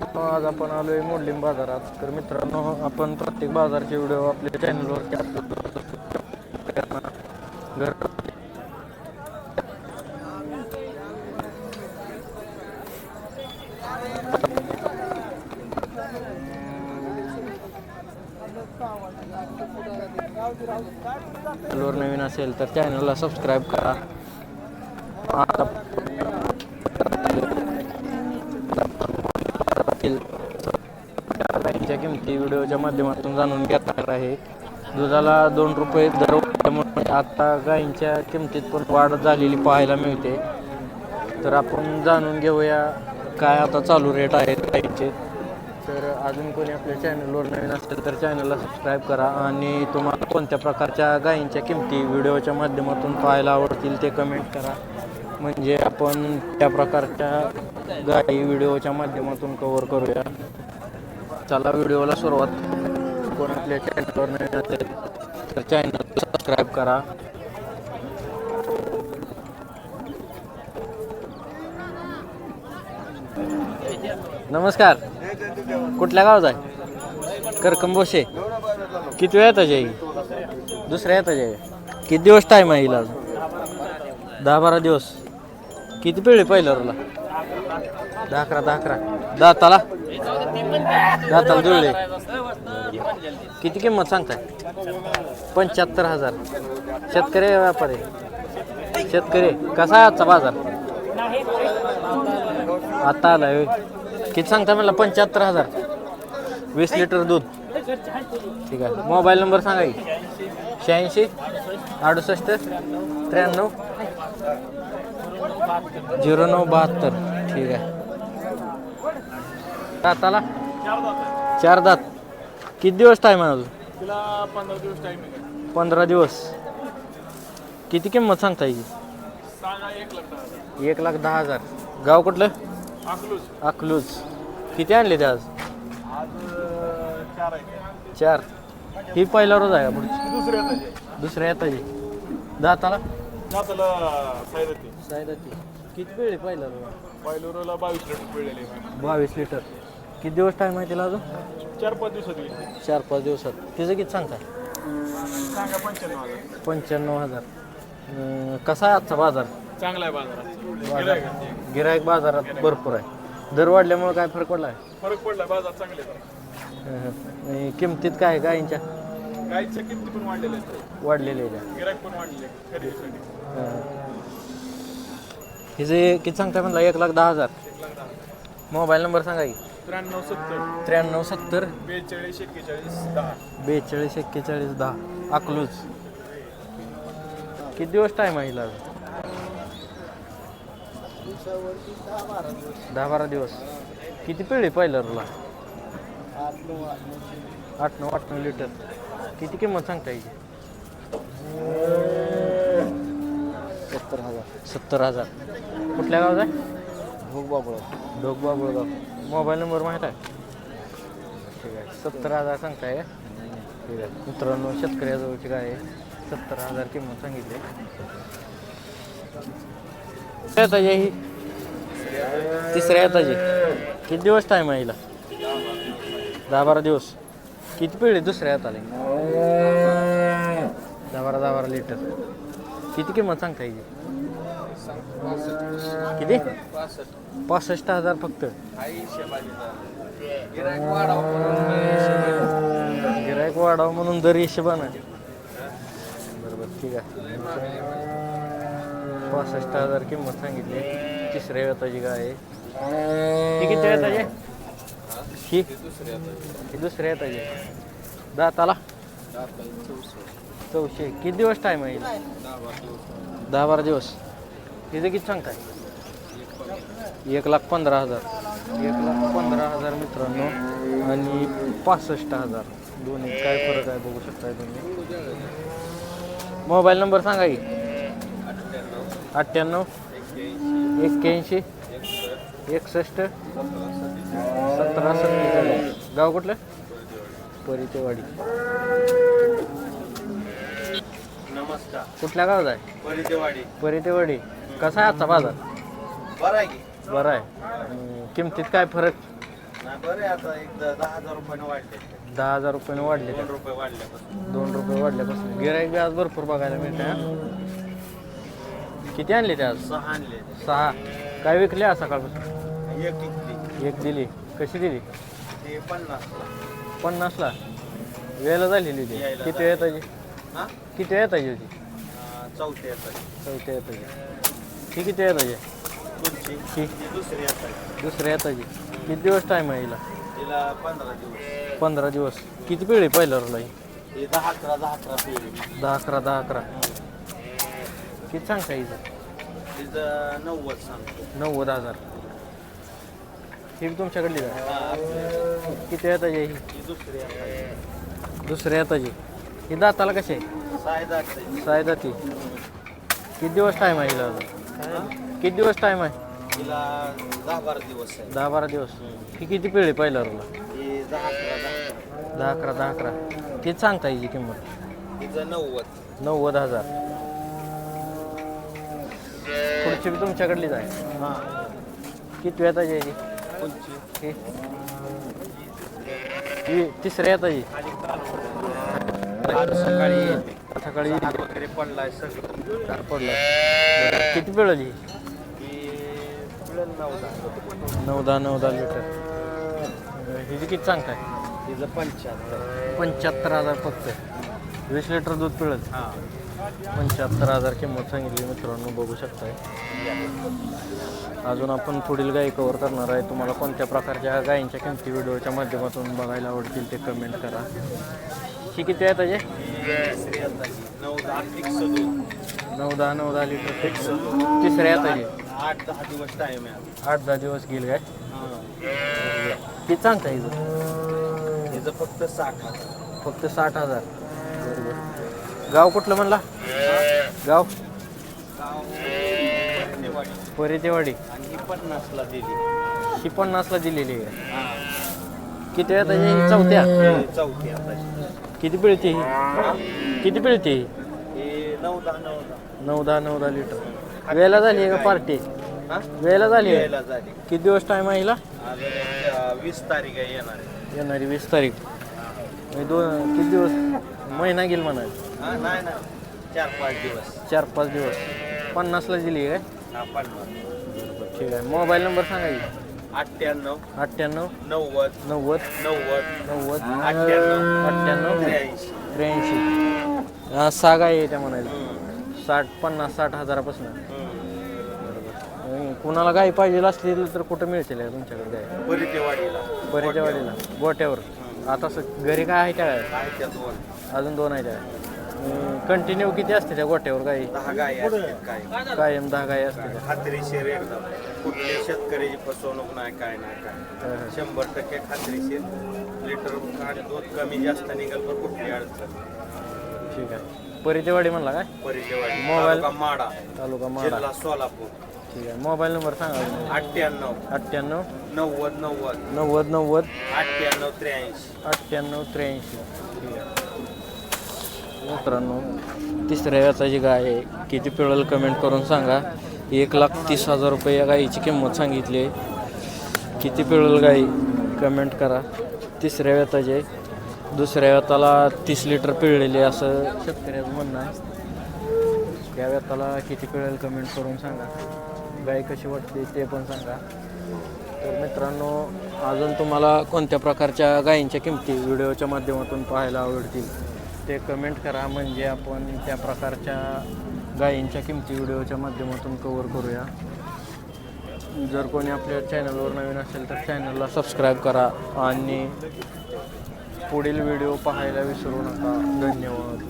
आज आपण आलो आहे मोडलिंग बाजारात. तर मित्रांनो आपण प्रत्येक बाजारचे व्हिडिओ आपल्या चॅनलवर घर चॅनलवर नवीन असेल तर चॅनलला सबस्क्राईब करा आता गाईच्या किमती व्हिडिओच्या माध्यमातून जाणून घेणार आहे. दुधाला दोन रुपये दर वाढल्यामुळे आता गाईंच्या किमतीत पण वाढ झालेली पाहायला मिळते. तर आपण जाणून घेऊया काय आता चालू रेट आहेत गाईचे तर अजून कोणी आपल्या चॅनलवर नवीन असेल तर चॅनलला सबस्क्राईब करा आणि तुम्हाला कोणत्या प्रकारच्या गायींच्या किमती व्हिडिओच्या माध्यमातून पाहायला आवडतील ते कमेंट करा. म्हणजे आपण त्या प्रकारच्या गायी व्हिडिओच्या माध्यमातून कवर करूया. चला व्हिडिओला सुरुवात. कोण आपल्या चॅनलवर नवीन असेल तर चॅनल सबस्क्राईब करा. नमस्कार. कुठल्या गावात आहे? करकंबोशे किती वेळ येतं जाई दुसऱ्या येतं जाई किती दिवस टाईम आहे हिला दहा बारा दिवस. किती पिळे पहिल्या रोला दहा अकरा दहा अकरा दाताला? दाताला जुळले. किती किंमत सांगताय? पंच्याहत्तर हजार. शेतकरी व्यापारी शेतकरी. कसा आहे आजचा बाजार? आता आलाय होय. किती सांगता मला पंच्याहत्तर हजार. वीस लिटर दूध. ठीक आहे. मोबाईल नंबर सांगा की. शहाऐंशी अडुसष्ट त्र्याण्णव झिरो नऊ बहात्तर ठीक आहे दाताला चार दात किती दिवस टाईम आहे अजून? तिला पंधरा दिवस टाइम आहे. पंधरा दिवस. किती किंमत सांगता येईल सांगा एक लाख दहा हजार. एक लाख दहा हजार. गाव कुठलं? अकलूज. अकलूज. किती आणले ते आज? आज अं, चार आहे. चार. ही पहिला रोज आहे का पुढची? दुसऱ्या दुसऱ्या येताची दाताला जाताला सायरती. सायदाची किती वेळ आहे पहिला रोज पायलोराला बावीस लिटर पिळलेले बावीस लिटर. किती दिवस टाईम आहे तिला अजून? चार पाच दिवसात चार पाच दिवसात. तिचं किती सांगता? सांगा पंच्याण्णव हजार. पंच्याण्णव हजार. अं, कसा आहे आजचा बाजार? चांगला आहे बाजारात बाजार. गिऱ्हाईक. गिरायक बाजारात भरपूर आहे. दर वाढल्यामुळे काय फरक पडला आहे? फरक पडला बाजार चांगले. अं, किमतीत काय आहे गायींच्या? गाईच्या किमती पण वाढलेल्या आहेत. वाढलेल्या आहे त्या. गिराईक पण वाढलेले आहेत खरेदीसाठी. हिचे किती सांगताय म्हणला? एक लाख दहा हजार. एक लाख दहा मोबाईल नंबर सांगा की. त्र्याण्णव सत्तर. त्र्याण्णव सत्तर. बेचाळीस एक्केचाळीस दहा. बेचाळीस एक्केचाळीस दहा. अकलूज. किती दिवस टाईम आहे हिला अजून? दहा बारा दिवस. किती पिढी पहिलं तुला आठ नऊ आठ नऊ लिटर. किती किंमत सांगता येईल? सत्तर हजार. सत्तर हजार. कुठल्या गावात आहे? भूक बाबळ ढोकबा बुळगाव मोबाईल नंबर माहीत आहे? ठीक आहे. सत्तर हजार सांगताय का? ठीक आहे. मित्रांनो शेतकऱ्याजवळची गाय आहे. सत्तर हजार किंमत सांगितली. येताची ही. तिसऱ्या येताची किती दिवस टाईम आहे हिला? दहा बारा दिवस. किती पिढी दुसऱ्या येताला दहा बारा दहा बारा लिटर. किती किंमत सांगता येईल? किती? पासष्ट हजार फक्त. गिरायक वाढावं म्हणून दर हिशेबानं. बरोबर ठीक आहे. पासष्ट हजार किंमत सांगितली. तिसऱ्या वेताची गाय आहे. ही किती वेताची ही? ही दुसऱ्या वेताची दाताला? चौशे. किती दिवस टाईम आहे? दहा बारा दिवस. तिचं किती सांगताय? एक लाख पंधरा हजार. एक लाख पंधरा हजार मित्रांनो. आणि पासष्ट हजार. दोन्ही काय फरक आहे बघू शकताय तुम्ही. मोबाईल नंबर सांगा की. अठ्ठ्याण्णव. एक्क्याऐंशी. एकसष्ट. सतरा सत्तेचाळीस. गाव कुठलं? परिचयवाडी. नमस्कार. कुठल्या गावात आहे? परिचयवाडी कसा आहे आजचा बाजार? बरं आहे की. बरं आहे. आणि किमतीत काय फरक? नाही बरं आहे आता. एक द- दहा हजार रुपयानं वाढले. दहा हजार रुपयाने वाढले का? दोन रुपये वाढल्यापासून. दोन रुपये वाढल्यापासून. गिराईक बी आज भरपूर बघायला मिळते हा. किती आणले ते आज? सहा आणले. सहा. काय विकले आज सकाळपासून? एक एक दिली. कशी दिली? ते पन्नासला. पन्नासला. वेळेला झालेली यायला किती वेळ येताची हां? किती वेळ येताची होती चौथी येतात चौथ्या येताची ही किती येताची तुमची ही ही दुसरी दुसऱ्या येताची किती दिवस टाईम आहे हिला? तिला पंधरा दिवस. पंधरा दिवस. किती पिढी पहिल्या रोला ही? हे दहा अकरा दहा अकरा पिढी. दहा अकरा दहा अकरा. किती सांगता हिचं? तिचं नव्वद सांगतो. नव्वद हजार. ही तुमच्याकडली आहे हा, आपली- किती येताची आहे ही? ही दुसरी येतात दुसऱ्या येताची ही दाताला कशी आहे साय दाती किती दिवस टाईम आहे हिला अजून? किती दिवस टाईम आहे? तिला दहा बारा दिवस आहे. दहा बारा दिवस. ही किती पिढी पहिल्या रोला दहा अकरा दहा अकरा. किती सांगता हिची किंमत. तिचं नव्वद. नव्वद हजार. पुढची बी तुमच्याकडलीच आहे. हां. किती येताची आहे ही? तिसऱ्या येताची आज सकाळी सकाळी वगैरे पडलाय सगळं. गार पडला किती पिळली नऊ दहा. नऊ दहा लिटर. हिची किती सांगताय? तिचं पंच्याहत्तर. पंच्याहत्तर हजार फक्त. वीस लिटर दूध पिळत हां. पंच्याहत्तर हजार किंमत सांगितली मित्रांनो बघू शकताय. अजून आपण पुढील गायी कवर करणार आहे. तुम्हाला कोणत्या प्रकारच्या गायींच्या किमती व्हिडिओच्या माध्यमातून बघायला आवडतील ते कमेंट करा. ही किती आहे त्याचे? नऊ दहा नऊ दहा लिटर फिक्स तिसऱ्या येताचे आठ दहा दिवस टाईम आहे. आठ दहा दिवस गेल काय? किती सांगता हिचं फक्त साठ हजार. फक्त साठ हजार. बरोबर. गाव कुठलं म्हणला? गाव? परितेवाडी. आणि ही पन्नासला दिली. ही पन्नासला दिलेली आहे. किती आहे त्याची? चौथ्या? चौथी आताची किती पिळते? ही किती पिळते? ही नऊ दहा नऊ दहा नऊ दहा नऊ दहा लिटर. वेळेला झाली आहे का पार्टी? वेळेला झाली आहे? यायला झाली. किती दिवस टाईम आहे हिला? आज अं, वीस तारीख आहे येणार आहे. येणारी वीस तारीख. म्हणजे दोन किती दिवस? महिना गेल म्हणाल हां नाही नाही. चार पाच दिवस. चार पाच दिवस. पन्नासला दिली आहे हा पन्नास. ठीक आहे. मोबाईल नंबर सांगा की. अठ्ठ्याण्णव अठ्ठ्याण्णव नव्वद नव्वद नव्वद नव्वद अठ्ठ्याण्णव अठ्ठ्याण्णव त्र्याऐंशी. त्र्याऐंशी. हा सहा गाय आहे त्या म्हणायला साठ पन्नास साठ हजारापासून. आणि कुणाला गाय पाहिजे असतील तर कुठं मिळतील या तुमच्याकडे गाय? परितेवाडीला परिचयवाडीला गोट्यावर. आता स- घरी काय आहे त्या गाय काय त्या दोन अजून दोन आहे त्या कंटिन्यू किती असते त्या गोट्यावर गाई? दहा गाय कायम. दहा गाय असते त्या खात्रीशीर एकदम. कुठली शेतकऱ्याची फसवणूक नाही काय नाही काय. शंभर टक्के खात्रीशीर लिटर आणि दूध कमी जास्त निघाल पण कुठली अडचण? ठीक आहे. परिचयवाडी म्हणला काय? परिचयवाडी. मोबाईल- तालुका माडा. तालुका माडा. जिल्हा सोलापूर. ठीक आहे. मोबाईल नंबर सांगा. अठ्ठ्याण्णव. अठ्ठ्याण्णव. नव्वद नव्वद. नव्वद नव्वद. अठ्ठ्याण्णव त्र्याऐंशी. अठ्ठ्याण्णव त्र्याऐंशी. मित्रांनो तिसऱ्या व्याचाची गाय आहे. किती पिळल कमेंट करून सांगा. एक लाख तीस हजार रुपये या गायीची किंमत सांगितली आहे. किती पिळल गाई? कमेंट करा. तिसऱ्या व्याताची दुसऱ्या व्याताला तीस लिटर पिळलेली असं शेतकऱ्याचं म्हणणं आहे. या व्याताला किती पिळेल कमेंट करून सांगा. गाय कशी वाटते ते पण सांगा. तर मित्रांनो अजून तुम्हाला कोणत्या प्रकारच्या गायींच्या किमती व्हिडिओच्या माध्यमातून पाहायला आवडतील? ते कमेंट करा. म्हणजे आपण त्या प्रकारच्या गायींच्या किमती व्हिडिओच्या माध्यमातून कवर करूया. जर कोणी आपल्या चॅनलवर नवीन असेल तर चॅनलला सबस्क्राईब करा आणि पुढील व्हिडिओ पाहायला विसरू नका. धन्यवाद.